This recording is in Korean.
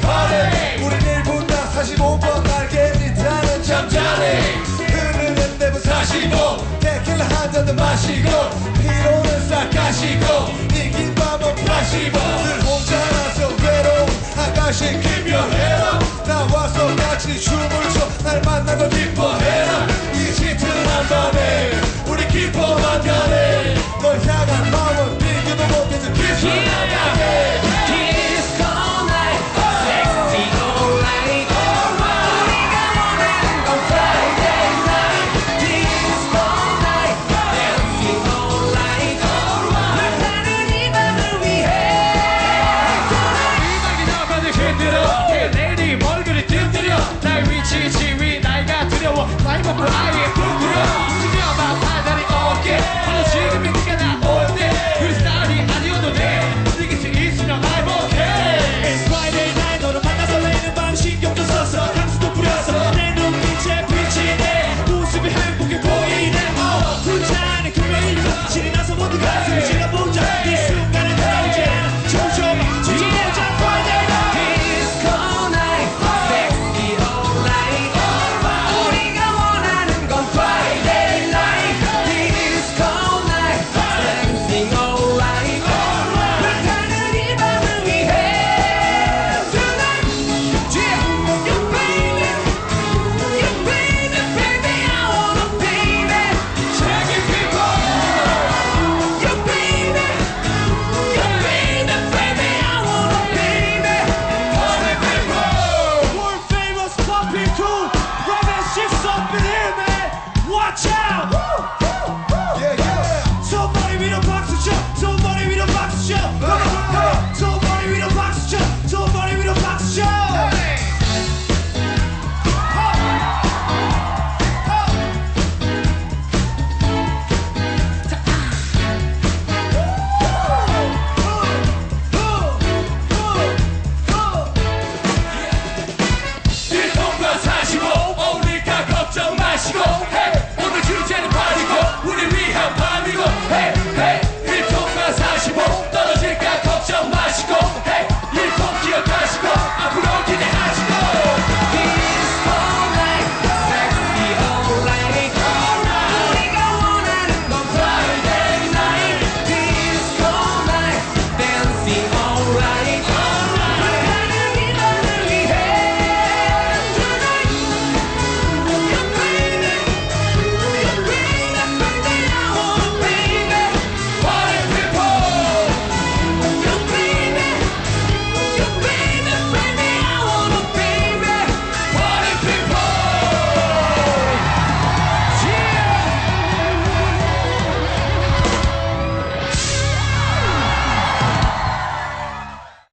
파래, 우린 45번 날개짓하는 잠자리. 흐르는 내분 45 데킬라 한 마시고 피로는 싹 가시고 이긴 밤은 85 Richie, Richie. two,